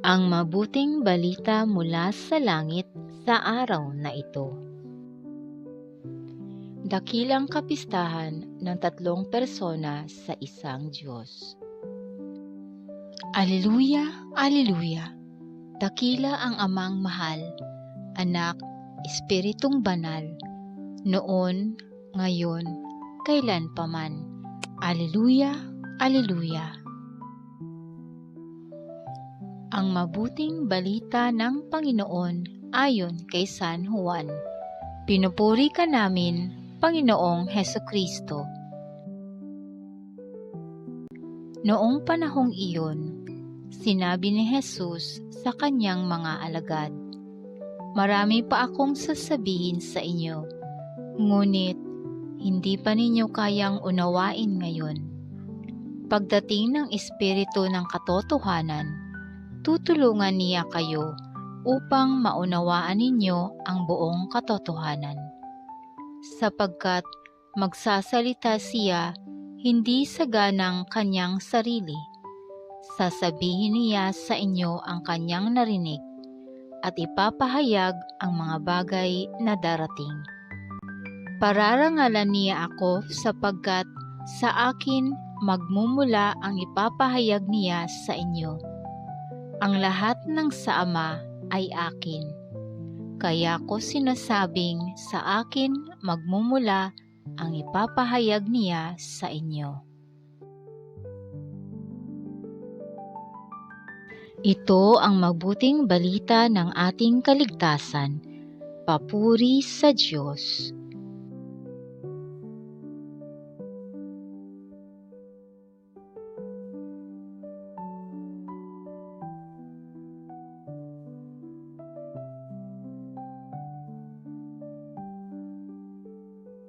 ang mabuting balita mula sa langit sa araw na ito. Dakilang kapistahan ng tatlong persona sa isang Diyos. Aleluya, Aleluya! Dakila ang amang mahal, anak, espiritong banal, noon, ngayon, kailan paman. Aleluya, Aleluya! Ang mabuting balita ng Panginoon ayon kay San Juan. Pinupuri ka namin, Panginoong Heso Kristo. Noong panahong iyon, sinabi ni Jesus sa kanyang mga alagad, Marami pa akong sasabihin sa inyo, ngunit hindi pa ninyo kayang unawain ngayon. Pagdating ng Espiritu ng Katotohanan, tutulungan niya kayo upang maunawaan ninyo ang buong katotohanan. Sapagkat magsasalita siya hindi sa ganang kanyang sarili. Sasabihin niya sa inyo ang kanyang narinig at ipapahayag ang mga bagay na darating. Pararangalan niya ako sapagkat sa akin magmumula ang ipapahayag niya sa inyo. Ang lahat ng sa Ama ay akin. Kaya ko sinasabing sa akin magmumula ang ipapahayag niya sa inyo. Ito ang mabuting balita ng ating kaligtasan. Papuri sa Diyos.